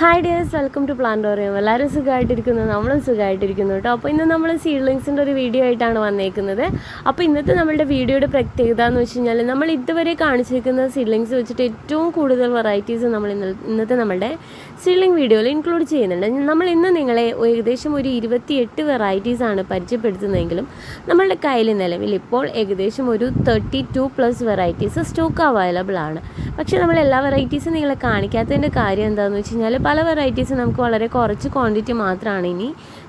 Hi dears welcome to Plantorium എല്ലാവരും സുഖമായിട്ടിരിക്കുന്നു. നമ്മളും സുഖമായിട്ടിരിക്കുന്നു കേട്ടോ. അപ്പോൾ ഇന്ന് നമ്മൾ സീഡ്ലിങ്സിന്റെ ഒരു വീഡിയോ ആയിട്ടാണ് വന്നേക്കുന്നത്. അപ്പോൾ ഇന്നത്തെ നമ്മളുടെ വീഡിയോയുടെ പ്രത്യേകത എന്ന് വെച്ച് കഴിഞ്ഞാൽ നമ്മൾ ഇതുവരെ കാണിച്ചിരിക്കുന്ന സീഡ്ലിങ്സ് വെച്ചിട്ട് ഏറ്റവും കൂടുതൽ വെറൈറ്റീസ് നമ്മൾ ഇന്ന ഇന്നത്തെ നമ്മളുടെ സീഡ്ലിംഗ് വീഡിയോയിൽ ഇൻക്ലൂഡ് ചെയ്യുന്നുണ്ട്. നമ്മൾ ഇന്ന് നിങ്ങളെ ഏകദേശം ഒരു ഇരുപത്തിയെട്ട് വെറൈറ്റീസാണ് പരിചയപ്പെടുത്തുന്നതെങ്കിലും നമ്മളുടെ കയ്യിൽ നിലവിൽ ഇപ്പോൾ ഏകദേശം ഒരു thirty two plus varieties stock available ആണ്. പക്ഷേ നമ്മൾ എല്ലാ വെറൈറ്റീസും നിങ്ങളെ കാണിക്കാത്തതിന്റെ കാര്യം എന്താണെന്ന് വെച്ച് കഴിഞ്ഞാൽ പല വെറൈറ്റീസ് നമുക്ക് വളരെ കുറച്ച് ക്വാണ്ടിറ്റി മാത്രമാണ് ഇനി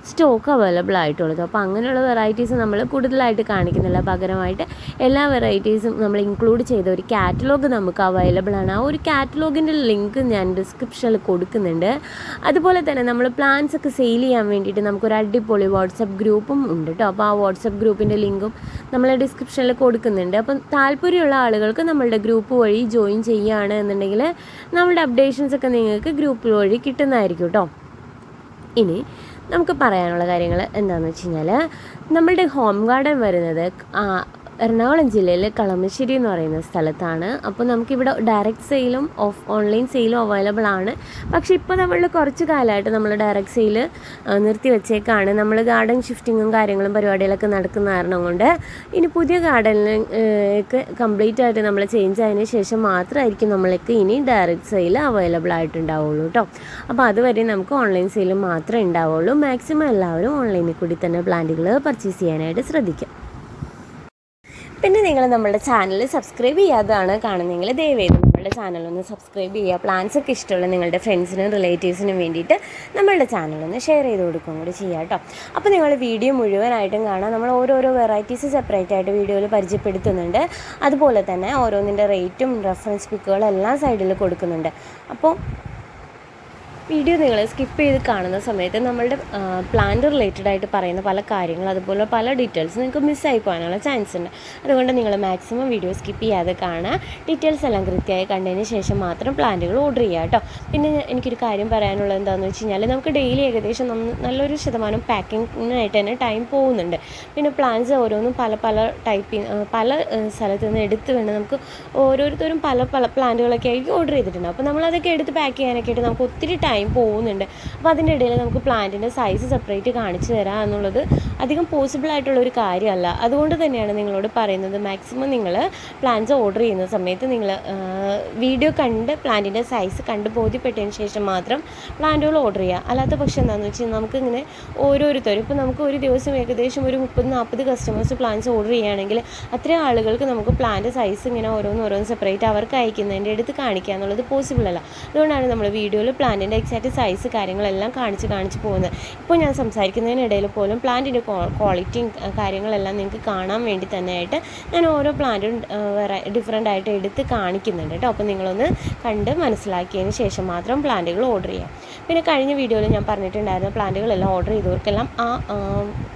സ്റ്റോക്ക് അവൈലബിൾ ആയിട്ടുള്ളത്. അപ്പോൾ അങ്ങനെയുള്ള വെറൈറ്റീസ് നമ്മൾ കൂടുതലായിട്ട് കാണിക്കുന്നില്ല. പകരമായിട്ട് എല്ലാ വെറൈറ്റീസും നമ്മൾ ഇൻക്ലൂഡ് ചെയ്ത ഒരു കാറ്റലോഗ് നമുക്ക് അവൈലബിൾ ആണ്. ആ ഒരു കാറ്റലോഗിന്റെ ലിങ്ക് ഞാൻ ഡിസ്ക്രിപ്ഷനിൽ കൊടുക്കുന്നുണ്ട്. അതുപോലെ തന്നെ നമ്മൾ പ്ലാൻസ് ഒക്കെ സെയിൽ ചെയ്യാൻ വേണ്ടിയിട്ട് നമുക്കൊരു അടിപൊളി വാട്സപ്പ് ഗ്രൂപ്പും ഉണ്ട് കേട്ടോ. അപ്പോൾ ആ വാട്സപ്പ് ഗ്രൂപ്പിന്റെ ലിങ്കും നമ്മൾ ഡിസ്ക്രിപ്ഷനിൽ കൊടുക്കുന്നുണ്ട്. അപ്പം താല്പര്യമുള്ള ആളുകൾക്ക് നമ്മളുടെ ഗ്രൂപ്പ് വഴി ജോയിൻ ചെയ്യുകയാണ് എന്നുണ്ടെങ്കിൽ നമ്മളുടെ അപ്ഡേഷൻസ് ഒക്കെ നിങ്ങൾക്ക് ഗ്രൂപ്പ് വഴി കിട്ടുന്നതായിരിക്കും കേട്ടോ. ഇനി നമുക്ക് പറയാനുള്ള കാര്യങ്ങൾ എന്താണെന്ന് വെച്ച് കഴിഞ്ഞാൽ നമ്മളുടെ ഹോം ഗാർഡൻ വരുന്നത് എറണാകുളം ജില്ലയിൽ കളമശ്ശേരി എന്ന് പറയുന്ന സ്ഥലത്താണ്. അപ്പോൾ നമുക്കിവിടെ ഡയറക്റ്റ് സെയിലും ഓഫ് ഓൺലൈൻ സെയിലും അവൈലബിൾ ആണ്. പക്ഷേ ഇപ്പോൾ നമ്മൾ കുറച്ച് കാലമായിട്ട് നമ്മൾ ഡയറക്റ്റ് സെയിൽ നിർത്തി വെച്ചേക്കാണ്. നമ്മൾ ഗാർഡൻ ഷിഫ്റ്റിങ്ങും കാര്യങ്ങളും പരിപാടികളൊക്കെ നടക്കുന്ന കാരണം കൊണ്ട് ഇനി പുതിയ ഗാർഡനിലേക്ക് കംപ്ലീറ്റ് ആയിട്ട് നമ്മൾ ചേഞ്ച് ആയതിനു ശേഷം മാത്രമായിരിക്കും നമ്മൾക്ക് ഇനി ഡയറക്റ്റ് സെയിൽ അവൈലബിൾ ആയിട്ടുണ്ടാവുള്ളൂ കേട്ടോ അപ്പോൾ അതുവരെ നമുക്ക് ഓൺലൈൻ സെയിൽ മാത്രമേ ഉണ്ടാവുള്ളൂ. മാക്സിമം എല്ലാവരും ഓൺലൈനിൽ കൂടി തന്നെ പ്ലാന്റുകൾ പർച്ചേസ് ചെയ്യാനായിട്ട് ശ്രദ്ധിക്കാം. പിന്നെ നിങ്ങൾ നമ്മുടെ ചാനൽ സബ്സ്ക്രൈബ് ചെയ്യാതാണ് കാണുന്നതെങ്കിൽ ദയവേത് നമ്മളുടെ ചാനലൊന്ന് സബ്സ്ക്രൈബ് ചെയ്യുക. പ്ലാൻസ് ഒക്കെ ഇഷ്ടമുള്ള നിങ്ങളുടെ ഫ്രണ്ട്സിനും റിലേറ്റീവ്സിനും വേണ്ടിയിട്ട് നമ്മളുടെ ചാനലൊന്ന് ഷെയർ ചെയ്ത് കൊടുക്കുകയും കൂടി ചെയ്യുക കേട്ടോ. അപ്പോൾ നിങ്ങൾ വീഡിയോ മുഴുവനായിട്ടും കാണാം. നമ്മൾ ഓരോരോ വെറൈറ്റീസ് സെപ്പറേറ്റ് ആയിട്ട് വീഡിയോയിൽ പരിചയപ്പെടുത്തുന്നുണ്ട്. അതുപോലെ തന്നെ ഓരോന്നിന്റെ റേറ്റും റെഫറൻസ് പിക്കുകളും എല്ലാം സൈഡിൽ കൊടുക്കുന്നുണ്ട്. അപ്പോൾ വീഡിയോ നിങ്ങൾ സ്കിപ്പ് ചെയ്ത് കാണുന്ന സമയത്ത് നമ്മളുടെ പ്ലാന്റ് റിലേറ്റഡ് ആയിട്ട് പറയുന്ന പല കാര്യങ്ങൾ അതുപോലെ പല ഡീറ്റെയിൽസ് നിങ്ങൾക്ക് മിസ്സായി പോകാനുള്ള ചാൻസ് ഉണ്ട്. അതുകൊണ്ട് നിങ്ങൾ മാക്സിമം വീഡിയോ സ്കിപ്പ് ചെയ്യാതെ കാണുക. ഡീറ്റെയിൽസ് എല്ലാം കൃത്യമായി കണ്ടതിന് ശേഷം മാത്രം പ്ലാന്റുകൾ ഓർഡർ ചെയ്യുക കേട്ടോ പിന്നെ എനിക്കൊരു കാര്യം പറയാനുള്ളത് എന്താണെന്ന് വെച്ച് കഴിഞ്ഞാൽ നമുക്ക് ഡെയിലി ഏകദേശം നല്ലൊരു ശതമാനം പാക്കിങ്ങിനായിട്ട് തന്നെ ടൈം പോകുന്നുണ്ട്. പിന്നെ പ്ലാന്റ്സ് ഓരോന്നും പല പല ടൈപ്പിൽ പല സ്ഥലത്ത് നിന്ന് എടുത്ത് വേണം നമുക്ക് ഓരോരുത്തരും പല പല പ്ലാന്റുകളൊക്കെ ആയിരിക്കും ഓർഡർ ചെയ്തിട്ടുണ്ട്. അപ്പോൾ നമ്മളതൊക്കെ എടുത്ത് പാക്ക് ചെയ്യാനൊക്കെ ആയിട്ട് നമുക്ക് ഒത്തിരി ടൈം പോകുന്നുണ്ട്. അപ്പോൾ അതിന്റെ ഇടയിൽ നമുക്ക് പ്ലാന്റിന്റെ സൈസ് സെപ്പറേറ്റ് കാണിച്ചു തരാം എന്നുള്ളത് അധികം പോസിബിൾ ആയിട്ടുള്ള ഒരു കാര്യമല്ല. അതുകൊണ്ട് തന്നെയാണ് നിങ്ങളോട് പറയുന്നത് മാക്സിമം നിങ്ങൾ പ്ലാന്റ്സ് ഓർഡർ ചെയ്യുന്ന സമയത്ത് നിങ്ങൾ വീഡിയോ കണ്ട് പ്ലാന്റിന്റെ സൈസ് കണ്ട് ബോധ്യപ്പെട്ടതിന് ശേഷം മാത്രം പ്ലാന്റുകൾ ഓർഡർ ചെയ്യുക. അല്ലാത്ത പക്ഷം എന്താണെന്ന് വെച്ച് കഴിഞ്ഞാൽ നമുക്കിങ്ങനെ ഓരോരുത്തരും ഇപ്പോൾ നമുക്ക് ഒരു ദിവസം ഏകദേശം ഒരു മുപ്പത് നാൽപ്പത് കസ്റ്റമേഴ്സ് പ്ലാന്റ്സ് ഓർഡർ ചെയ്യുകയാണെങ്കിൽ അത്രയും ആളുകൾക്ക് നമുക്ക് പ്ലാന്റ് സൈസ് ഇങ്ങനെ ഓരോന്ന് ഓരോന്ന് സെപ്പറേറ്റ് അവർക്ക് അയക്കുന്നതിന്റെ അടുത്ത് കാണിക്കുക എന്നുള്ളത് പോസിബിൾ അല്ല. അതുകൊണ്ടാണ് നമ്മൾ വീഡിയോയിൽ പ്ലാന്റിന്റെ എക്സാക്റ്റ് സൈസ് കാര്യങ്ങളെല്ലാം കാണിച്ച് കാണിച്ച് പോകുന്നത്. ഇപ്പോൾ ഞാൻ സംസാരിക്കുന്നതിനിടയിൽ പോലും പ്ലാന്റിന്റെ ക്വാളിറ്റിയും കാര്യങ്ങളെല്ലാം നിങ്ങൾക്ക് കാണാൻ വേണ്ടി തന്നെയായിട്ട് ഞാൻ ഓരോ പ്ലാന്റും വേറെ ഡിഫറെന്റ് ആയിട്ട് എടുത്ത് കാണിക്കുന്നുണ്ട് കേട്ടോ. അപ്പോൾ നിങ്ങളൊന്ന് കണ്ട് മനസ്സിലാക്കിയതിന് ശേഷം മാത്രം പ്ലാന്റുകൾ ഓർഡർ ചെയ്യാം. പിന്നെ കഴിഞ്ഞ വീഡിയോയിൽ ഞാൻ പറഞ്ഞിട്ടുണ്ടായിരുന്ന പ്ലാന്റുകളെല്ലാം ഓർഡർ ചെയ്തവർക്കെല്ലാം ആ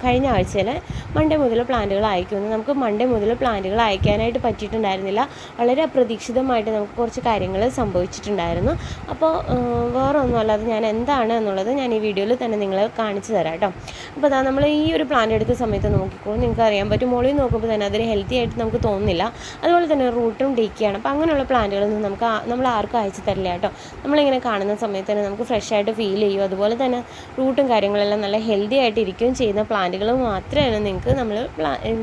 കഴിഞ്ഞ ആഴ്ചയിൽ മൺഡേ മുതൽ പ്ലാന്റുകൾ അയക്കുമെന്ന് നമുക്ക് മൺഡേ മുതൽ പ്ലാന്റുകൾ അയക്കാനായിട്ട് പറ്റിയിട്ടുണ്ടായിരുന്നില്ല. വളരെ അപ്രതീക്ഷിതമായിട്ട് നമുക്ക് കുറച്ച് കാര്യങ്ങൾ സംഭവിച്ചിട്ടുണ്ടായിരുന്നു. അപ്പോൾ വേറെ അല്ലാതെ ഞാൻ എന്താണ് എന്നുള്ളത് ഞാൻ ഈ വീഡിയോയിൽ തന്നെ നിങ്ങളെ കാണിച്ചു തരാം കേട്ടോ. അപ്പോൾ അതാ നമ്മൾ ഈ ഒരു പ്ലാന്റ് എടുത്ത സമയത്ത് നോക്കിക്കോളും നിങ്ങൾക്ക് അറിയാൻ പറ്റും മുകളിൽ നോക്കുമ്പോൾ തന്നെ അതൊരു ഹെൽത്തി ആയിട്ട് നമുക്ക് തോന്നുന്നില്ല. അതുപോലെ തന്നെ റൂട്ടും ഡീക്കിയാണ് അപ്പോൾ അങ്ങനെയുള്ള പ്ലാന്റുകളൊന്നും നമുക്ക് നമ്മൾ ആർക്കും അയച്ചു തരില്ല കേട്ടോ. നമ്മളിങ്ങനെ കാണുന്ന സമയത്ത് തന്നെ നമുക്ക് ഫ്രഷ് ആയിട്ട് ഫീൽ ചെയ്യും. അതുപോലെ തന്നെ റൂട്ടും കാര്യങ്ങളെല്ലാം നല്ല ഹെൽത്തി ആയിട്ട് ഇരിക്കുകയും ചെയ്യുന്ന പ്ലാന്റുകൾ മാത്രമാണ് നിങ്ങൾക്ക് നമ്മൾ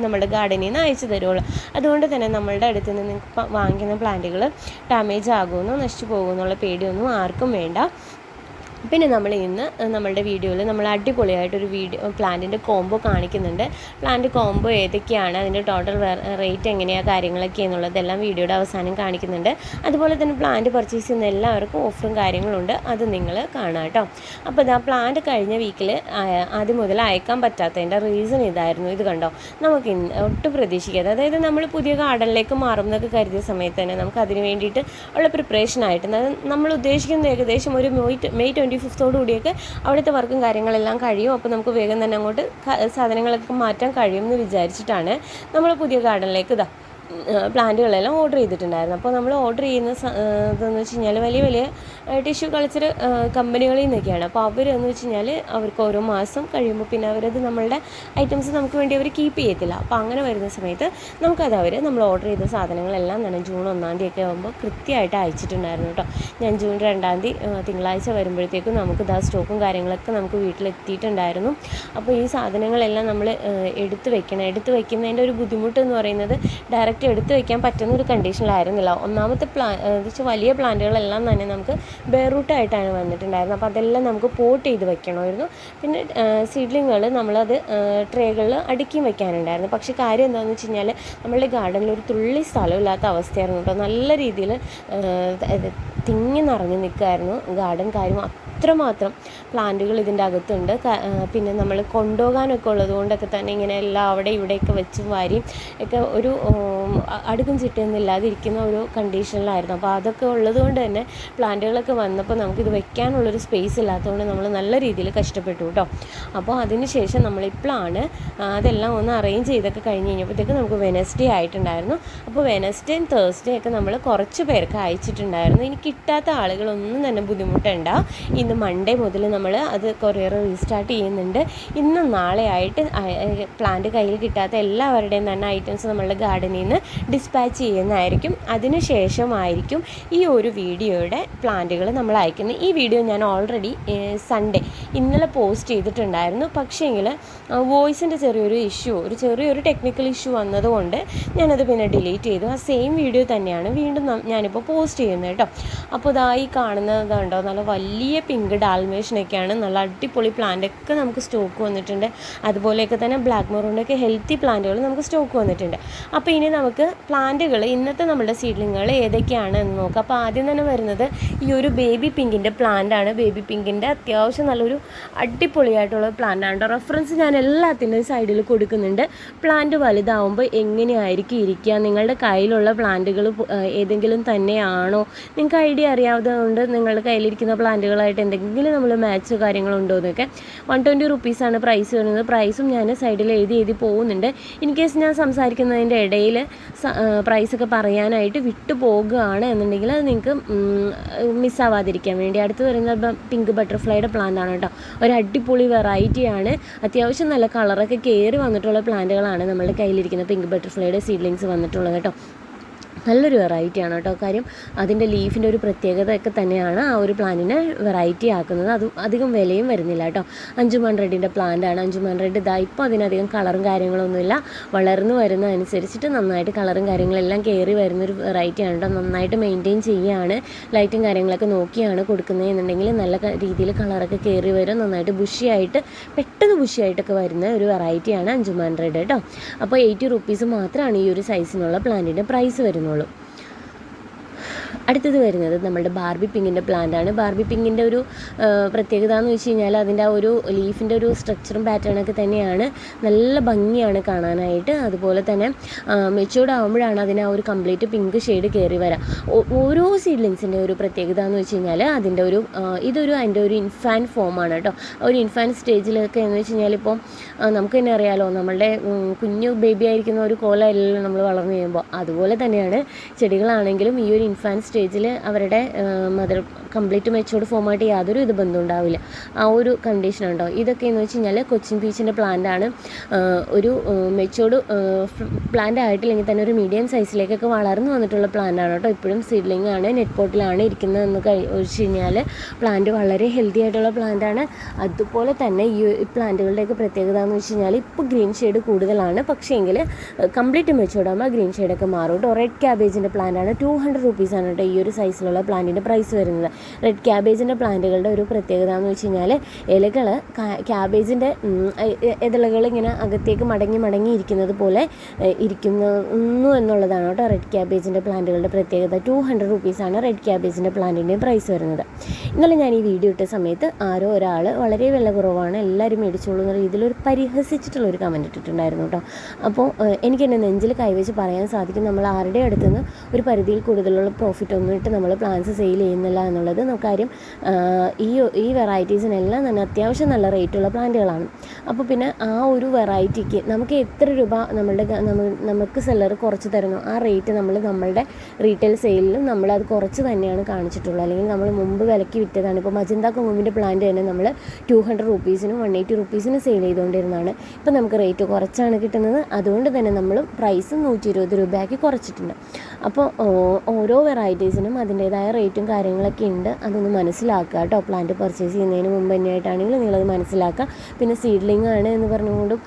നമ്മുടെ ഗാർഡനിൽ നിന്ന് അയച്ചു തരുള്ളൂ. അതുകൊണ്ട് തന്നെ നമ്മളുടെ അടുത്ത് നിന്ന് നിങ്ങൾക്ക് വാങ്ങിക്കുന്ന പ്ലാന്റുകൾ ഡാമേജ് ആകുമെന്നോ നശിച്ചു പോകുമെന്നുള്ള പേടിയൊന്നും ആർക്കും വേണ്ട. പിന്നെ നമ്മൾ ഇന്ന് നമ്മളുടെ വീഡിയോയിൽ നമ്മൾ അടിപൊളിയായിട്ടൊരു വീഡിയോ പ്ലാന്റിന്റെ കോംബോ കാണിക്കുന്നുണ്ട്. പ്ലാന്റ് കോംബോ ഏതൊക്കെയാണ് അതിന്റെ ടോട്ടൽ റേറ്റ് എങ്ങനെയാണ് കാര്യങ്ങളൊക്കെ എന്നുള്ളതെല്ലാം വീഡിയോയുടെ അവസാനം കാണിക്കുന്നുണ്ട്. അതുപോലെ തന്നെ പ്ലാന്റ് പർച്ചേസ് ചെയ്യുന്ന എല്ലാവർക്കും ഓഫറും കാര്യങ്ങളുണ്ട് അത് നിങ്ങൾ കാണാം കേട്ടോ. അപ്പോൾ ഇതാ പ്ലാന്റ് കഴിഞ്ഞ വീക്കിൽ ആദ്യം മുതൽ അയക്കാൻ പറ്റാത്തതിന്റെ റീസൺ ഇതായിരുന്നു. ഇത് കണ്ടോ? നമുക്ക് ഒട്ടും പ്രതീക്ഷിക്കാതെ അതായത് നമ്മൾ പുതിയ ഗാർഡനിലേക്ക് മാറുമെന്നൊക്കെ കരുതിയ സമയത്ത് തന്നെ നമുക്ക് അതിന് വേണ്ടിയിട്ട് ഉള്ള പ്രിപ്പറേഷൻ ആയിട്ട് നമ്മൾ ഉദ്ദേശിക്കുന്നത് ഏകദേശം ഒരു മെയ് മെയ് ട്വന്റി ഫിഫ്ത്തോടു കൂടിയൊക്കെ അവിടുത്തെ വർക്കും കാര്യങ്ങളെല്ലാം കഴിയും. അപ്പോൾ നമുക്ക് വേഗം തന്നെ അങ്ങോട്ട് സാധനങ്ങളൊക്കെ മാറ്റാൻ കഴിയും എന്ന് വിചാരിച്ചിട്ടാണ് നമ്മൾ പുതിയ ഗാർഡനിലേക്ക് ഇതാ പ്ലാന്റുകളെല്ലാം ഓർഡർ ചെയ്തിട്ടുണ്ടായിരുന്നു അപ്പോൾ നമ്മൾ ഓർഡർ ചെയ്യുന്ന ഇതെന്ന് വെച്ച് കഴിഞ്ഞാൽ വലിയ വലിയ ടിഷ്യൂ കൾച്ചർ കമ്പനികളിൽ നിന്നൊക്കെയാണ്. അപ്പോൾ അവരെന്ന് വെച്ച് കഴിഞ്ഞാൽ അവർക്ക് ഓരോ മാസം കഴിയുമ്പോൾ പിന്നെ അവരത് നമ്മളുടെ ഐറ്റംസ് നമുക്ക് വേണ്ടി അവർ കീപ്പ് ചെയ്യത്തില്ല. അപ്പോൾ അങ്ങനെ വരുന്ന സമയത്ത് നമുക്കത് അവർ നമ്മൾ ഓർഡർ ചെയ്ത സാധനങ്ങളെല്ലാം തന്നെ ജൂൺ ഒന്നാം തീയതി ഒക്കെ ആകുമ്പോൾ കൃത്യമായിട്ട് അയച്ചിട്ടുണ്ടായിരുന്നു കേട്ടോ. ഞാൻ ജൂൺ രണ്ടാം തീയതി തിങ്കളാഴ്ച വരുമ്പോഴത്തേക്കും നമുക്ക് ഇതാ സ്റ്റോക്കും കാര്യങ്ങളൊക്കെ നമുക്ക് വീട്ടിലെത്തിയിട്ടുണ്ടായിരുന്നു. അപ്പോൾ ഈ സാധനങ്ങളെല്ലാം നമ്മൾ എടുത്തു വെക്കണം. എടുത്തു വെക്കുന്നതിന്റെ ഒരു ബുദ്ധിമുട്ട് എന്ന് പറയുന്നത് ഡയറക്റ്റ് എടുത്തു വെക്കാൻ പറ്റുന്ന ഒരു കണ്ടീഷനിലായിരുന്നില്ല ഒന്നാമത്തെ പ്ലാ വെച്ചാൽ വലിയ പ്ലാന്റുകളെല്ലാം തന്നെ നമുക്ക് ബെയറൂട്ടായിട്ടാണ് വന്നിട്ടുണ്ടായിരുന്നത്. അപ്പോൾ അതെല്ലാം നമുക്ക് പോട്ട് ചെയ്ത് വെക്കണമായിരുന്നു. പിന്നെ സീഡ്ലിങ്ങുകൾ നമ്മളത് ട്രേകളിൽ അടുക്കിയും വെക്കാനുണ്ടായിരുന്നു. പക്ഷേ കാര്യം എന്താണെന്ന് വെച്ച് കഴിഞ്ഞാൽ നമ്മളുടെ ഗാർഡനിൽ ഒരു തുള്ളി സ്ഥലമില്ലാത്ത അവസ്ഥയായിരുന്നു കേട്ടോ. നല്ല രീതിയിൽ തിങ്ങി നിറഞ്ഞു നിൽക്കുമായിരുന്നു ഗാർഡൻ കാര്യം അത്രമാത്രം പ്ലാന്റുകൾ ഇതിന്റെ അകത്തുണ്ട്. പിന്നെ നമ്മൾ കൊണ്ടുപോകാനൊക്കെ ഉള്ളത് കൊണ്ടൊക്കെ തന്നെ ഇങ്ങനെ എല്ലാം അവിടെ ഇവിടെയൊക്കെ വെച്ചും വാരിയും ഒക്കെ ഒരു അടുക്കും ചിട്ടയൊന്നും ഇല്ലാതെ ഇരിക്കുന്ന ഒരു കണ്ടീഷനിലായിരുന്നു. അപ്പോൾ അതൊക്കെ ഉള്ളതുകൊണ്ട് തന്നെ പ്ലാന്റുകളൊക്കെ വന്നപ്പോൾ നമുക്കിത് വെക്കാനുള്ളൊരു സ്പേസ് ഇല്ലാത്തതുകൊണ്ട് നമ്മൾ നല്ല രീതിയിൽ കഷ്ടപ്പെട്ടു കേട്ടോ. അപ്പോൾ അതിന് ശേഷം നമ്മളിപ്പോഴാണ് അതെല്ലാം ഒന്ന് അറേഞ്ച് ചെയ്തൊക്കെ കഴിഞ്ഞ് കഴിഞ്ഞപ്പോഴത്തേക്ക് നമുക്ക് വെനസ്ഡേ ആയിട്ടുണ്ടായിരുന്നു. അപ്പോൾ വെനസ്ഡേയും തേഴ്സ്ഡേ ഒക്കെ നമ്മൾ കുറച്ച് പേർക്ക് അയച്ചിട്ടുണ്ടായിരുന്നു. ഇനി കിട്ടാത്ത ആളുകളൊന്നും തന്നെ ബുദ്ധിമുട്ടണ്ട. ഇന്ന് മൺഡേ മുതൽ നമ്മൾ അത് കൊറിയർ റീസ്റ്റാർട്ട് ചെയ്യുന്നുണ്ട്. ഇന്നും നാളെ ആയിട്ട് പ്ലാന്റ് കയ്യിൽ കിട്ടാത്ത എല്ലാവരുടെയും തന്നെ ഐറ്റംസ് നമ്മളുടെ ഗാർഡനിൽ നിന്ന് ഡിസ്പാച്ച് ചെയ്യുന്നതായിരിക്കും. അതിന് ശേഷമായിരിക്കും ഈ ഒരു വീഡിയോയുടെ പ്ലാന്റുകൾ നമ്മൾ അയക്കുന്നത്. ഈ വീഡിയോ ഞാൻ ഓൾറെഡി സൺഡേ ഇന്നലെ പോസ്റ്റ് ചെയ്തിട്ടുണ്ടായിരുന്നു. പക്ഷേങ്കിൽ വോയിസിന്റെ ചെറിയൊരു ഇഷ്യൂ ഒരു ചെറിയൊരു ടെക്നിക്കൽ ഇഷ്യൂ വന്നതുകൊണ്ട് ഞാനത് പിന്നെ ഡിലീറ്റ് ചെയ്തു. ആ സെയിം വീഡിയോ തന്നെയാണ് വീണ്ടും ഞാനിപ്പോൾ പോസ്റ്റ് ചെയ്യുന്നത് കേട്ടോ. അപ്പോൾ ഇതായി ഈ കാണുന്നത് കണ്ടോ? നല്ല വലിയ പിങ്ക് ഡാൽമേഷനൊക്കെയാണ് നല്ല അടിപൊളി പ്ലാന്റ് ഒക്കെ നമുക്ക് സ്റ്റോക്ക് വന്നിട്ടുണ്ട്. അതുപോലെയൊക്കെ തന്നെ ബ്ലാക്ക് മൊറൂണിന്റെ ഹെൽത്തി പ്ലാന്റുകൾ നമുക്ക് സ്റ്റോക്ക് വന്നിട്ടുണ്ട്. അപ്പോൾ ഇനി നമുക്ക് പ്ലാന്റുകൾ ഇന്നത്തെ നമ്മുടെ സീഡ്ലിങ്ങുകൾ ഏതൊക്കെയാണ് എന്ന് നോക്കാം. അപ്പോൾ ആദ്യം തന്നെ വരുന്നത് ഈ ഒരു ബേബി പിങ്കിന്റെ ആണ്. ബേബി പിങ്കിന്റെ അത്യാവശ്യം നല്ലൊരു അടിപൊളിയായിട്ടുള്ള പ്ലാന്റ് ആണ് റെഫറൻസ് ഞാൻ എല്ലാത്തിന്റെയും സൈഡിൽ കൊടുക്കുന്നുണ്ട്. പ്ലാന്റ് വലുതാവുമ്പോൾ എങ്ങനെയായിരിക്കും ഇരിക്കുക? നിങ്ങളുടെ കയ്യിലുള്ള പ്ലാന്റുകൾ ഏതെങ്കിലും തന്നെയാണോ? നിങ്ങൾക്ക് ഐഡിയ അറിയാവുന്നതുകൊണ്ട് നിങ്ങളുടെ കയ്യിലിരിക്കുന്ന പ്ലാന്റുകളായിട്ട് എന്തെങ്കിലും നമ്മൾ മാച്ച് കാര്യങ്ങളോ ഉണ്ടോ എന്നൊക്കെ വൺ ട്വന്റി റുപ്പീസാണ് പ്രൈസ് വരുന്നത് പ്രൈസും ഞാൻ സൈഡിൽ എഴുതി എഴുതി പോകുന്നുണ്ട്. ഇൻ കേസ് ഞാൻ സംസാരിക്കുന്നതിന്റെ ഇടയിൽ പ്രൈസൊക്കെ പറയാനായിട്ട് വിട്ടു പോകുകയാണ് എന്നുണ്ടെങ്കിൽ അത് നിങ്ങൾക്ക് മിസ്സാവാതിരിക്കാൻ വേണ്ടി. അടുത്ത് വരുന്ന പിങ്ക് ബട്ടർഫ്ലൈയുടെ പ്ലാന്റ് ആണ് കേട്ടോ. ഒരു അടിപൊളി വെറൈറ്റിയാണ് അത്യാവശ്യം നല്ല കളറൊക്കെ കയറി വന്നിട്ടുള്ള പ്ലാന്റുകളാണ് നമ്മുടെ കയ്യിലിരിക്കുന്ന പിങ്ക് ബട്ടർഫ്ലൈയുടെ സീഡ്ലിങ്സ് വന്നിട്ടുള്ളത് കേട്ടോ. നല്ലൊരു വെറൈറ്റി ആണ് കേട്ടോ. കാര്യം അതിന്റെ ലീഫിന്റെ ഒരു പ്രത്യേകത ഒക്കെ തന്നെയാണ് ആ ഒരു പ്ലാന്റിനെ വെറൈറ്റി ആക്കുന്നത്. അത് അധികം വിലയും വരുന്നില്ല കേട്ടോ. അഞ്ചുമൺ റെഡിന്റെ പ്ലാന്റ് ആണ്. അഞ്ചുമൺ റെഡ് ഇതാ ഇപ്പോൾ അതിനധികം കളറും കാര്യങ്ങളൊന്നുമില്ല. വളർന്നു വരുന്ന അനുസരിച്ചിട്ട് നന്നായിട്ട് കളറും കാര്യങ്ങളെല്ലാം കയറി വരുന്നൊരു വെറൈറ്റി ആണ് കേട്ടോ. നന്നായിട്ട് മെയിന്റെയിൻ ചെയ്യുകയാണ് ലൈറ്റും കാര്യങ്ങളൊക്കെ നോക്കിയാണ് കൊടുക്കുന്നത് എന്നുണ്ടെങ്കിൽ നല്ല രീതിയിൽ കളറൊക്കെ കയറി വരും. നന്നായിട്ട് ബുഷിയായിട്ട് പെട്ടെന്ന് ബുഷിയായിട്ടൊക്കെ വരുന്ന ഒരു വെറൈറ്റിയാണ് അഞ്ചുമൺ റെഡ് കേട്ടോ. അപ്പോൾ എയ്റ്റി റുപ്പീസ് മാത്രമാണ് ഈ ഒരു സൈസിനുള്ള പ്ലാന്റിന്റെ പ്രൈസ് വരുന്നുള്ളൂ അടുത്തത് വരുന്നത് നമ്മുടെ ബാർബി പിങ്കിന്റെ ആണ്. ബാർബി പിങ്കിന്റെ ഒരു പ്രത്യേകത എന്ന് വെച്ച് കഴിഞ്ഞാൽ അതിന്റെ ആ ഒരു ലീഫിന്റെ ഒരു സ്ട്രക്ചറും പാറ്റേണൊക്കെ തന്നെയാണ്. നല്ല ഭംഗിയാണ് കാണാനായിട്ട്. അതുപോലെ തന്നെ മെച്ചൂർഡ് ആകുമ്പോഴാണ് അതിന് ആ ഒരു കംപ്ലീറ്റ് പിങ്ക് ഷെയ്ഡ് കയറി വരാം. ഓരോ സീഡ്ലിങ്സിന്റെ ഒരു പ്രത്യേകത എന്ന് വെച്ച് കഴിഞ്ഞാൽ അതിന്റെ ഒരു ഇതൊരു അതിന്റെ ഒരു ഇൻഫാൻ ഫോമാണ് കേട്ടോ ഒരു ഇൻഫാൻ സ്റ്റേജിലൊക്കെ എന്ന് വെച്ച് കഴിഞ്ഞാൽ ഇപ്പോൾ നമുക്ക് തന്നെ അറിയാലോ നമ്മളുടെ കുഞ്ഞു ബേബി ആയിരിക്കുന്ന ഒരു കോലമല്ലല്ലോ നമ്മൾ വളർന്നു കഴിയുമ്പോൾ അതുപോലെ തന്നെയാണ് ചെടികളാണെങ്കിലും ഈ ഒരു ഇൻഫാൻ സ്റ്റേജിൽ അവരുടെ മദർ കംപ്ലീറ്റ് മെച്ചോർഡ് ഫോമായിട്ട് യാതൊരു ഇത് ബന്ധം ഉണ്ടാവില്ല. ആ ഒരു കണ്ടീഷൻ ഉണ്ടോ ഇതൊക്കെ എന്ന് വെച്ച് കഴിഞ്ഞാൽ കൊച്ചിൻ പീച്ചിന്റെ പ്ലാന്റാണ് ഒരു മെച്ചോർഡ് പ്ലാന്റ് ആയിട്ടില്ലെങ്കിൽ തന്നെ ഒരു മീഡിയം സൈസിലേക്കൊക്കെ വളർന്നു വന്നിട്ടുള്ള പ്ലാന്റ് ആണ് കേട്ടോ. ഇപ്പോഴും സീഡ്ലിംഗ് ആണ് നെറ്റ് പോട്ടിലാണ് ഇരിക്കുന്നതെന്ന് കഴി ഒഴിച്ച് കഴിഞ്ഞാൽ പ്ലാന്റ് വളരെ ഹെൽത്തി ആയിട്ടുള്ള പ്ലാന്റ് ആണ്. അതുപോലെ തന്നെ ഈ പ്ലാന്റുകളുടെയൊക്കെ പ്രത്യേകത എന്ന് വെച്ച് കഴിഞ്ഞാൽ ഇപ്പോൾ ഗ്രീൻ ഷെയ്ഡ് കൂടുതലാണ്. പക്ഷേ എങ്കിൽ കംപ്ലീറ്റ് മെച്ചോർഡ് ആകുമ്പോൾ ഗ്രീൻ ഷെയ്ഡൊക്കെ മാറും. കേട്ടോ റെഡ് ക്യാബേജിന്റെ പ്ലാന്റ് ആണ്. ടു ഹൺഡ്രഡ് റുപ്പീസാണ് കേട്ടോ ഈ ഒരു സൈസിലുള്ള പ്ലാന്റിന്റെ പ്രൈസ് വരുന്നത്. റെഡ് ക്യാബേജിന്റെ പ്ലാന്റുകളുടെ ഒരു പ്രത്യേകത എന്ന് വെച്ച് കഴിഞ്ഞാൽ ഇലകൾ ക്യാബേജിന്റെ ഇതളകൾ ഇങ്ങനെ അകത്തേക്ക് മടങ്ങി മടങ്ങി ഇരിക്കുന്നത് പോലെ ഇരിക്കുന്നു എന്നുള്ളതാണ് കേട്ടോ റെഡ് ക്യാബേജിന്റെ പ്ലാന്റുകളുടെ പ്രത്യേകത. ടു ഹൺഡ്രഡ് റുപ്പീസാണ് റെഡ് ക്യാബേജിന്റെ പ്ലാന്റിന്റെയും പ്രൈസ് വരുന്നത്. ഇന്നലെ ഞാൻ ഈ വീഡിയോ ഇട്ട സമയത്ത് ആരോ ഒരാൾ വളരെ വില കുറവാണ് എല്ലാവരും മേടിച്ചോളൂ എന്ന രീതിയിൽ ഒരു പരിഹസിച്ചിട്ടുള്ള ഒരു കമന്റ് ഇട്ടിട്ടുണ്ടായിരുന്നു കേട്ടോ. അപ്പോൾ എനിക്ക് എന്റെ നെഞ്ചിൽ കൈവച്ച് പറയാൻ സാധിക്കും. നമ്മൾ ആരുടെ അടുത്തുനിന്ന് ഒരു പരിധിയിൽ കൂടുതലുള്ള പ്രോഫിറ്റ് ഇട്ട് നമ്മൾ പ്ലാന്റ്സ് സെയിൽ ചെയ്യുന്നില്ല എന്നുള്ളത് കാര്യം ഈ ഈ വെറൈറ്റീസിനെല്ലാം തന്നെ അത്യാവശ്യം നല്ല റേറ്റുള്ള പ്ലാന്റുകളാണ് അപ്പോൾ പിന്നെ ആ ഒരു വെറൈറ്റിക്ക് നമുക്ക് എത്ര രൂപ നമ്മളുടെ നമുക്ക് സെല്ലർ കുറച്ച് തരുന്നു? ആ റേറ്റ് നമ്മൾ നമ്മളുടെ റീറ്റെയിൽ നമ്മൾ അത് കുറച്ച് തന്നെയാണ് കാണിച്ചിട്ടുള്ളത് അല്ലെങ്കിൽ നമ്മൾ മുമ്പ് വിലക്ക് വിറ്റതാണ്. ഇപ്പോൾ മജന്ത കുങ്കുമിന്റെ പ്ലാന്റ് തന്നെ നമ്മൾ ടു ഹൺഡ്രഡ് റുപ്പീസിനും വൺ എയ്റ്റി റുപ്പീസിനും സെയിൽ ചെയ്തുകൊണ്ടിരുന്നതാണ് ഇപ്പോൾ നമുക്ക് റേറ്റ് കുറച്ചാണ് കിട്ടുന്നത്. അതുകൊണ്ട് തന്നെ നമ്മൾ പ്രൈസ് നൂറ്റി ഇരുപത് രൂപയാക്കി കുറച്ചിട്ടുണ്ട്. അപ്പോൾ ഓരോ വെറൈറ്റീസിനും അതിന്റേതായ റേറ്റും കാര്യങ്ങളൊക്കെ ഉണ്ട്. അതൊന്ന് മനസ്സിലാക്കുക കേട്ടോ. പ്ലാന്റ് പർച്ചേസ് ചെയ്യുന്നതിന് മുമ്പ് തന്നെയായിട്ടാണെങ്കിലും നിങ്ങളത് മനസ്സിലാക്കുക. പിന്നെ സീഡ്ലിംഗ് ആണ് എന്ന് പറഞ്ഞുകൊണ്ടും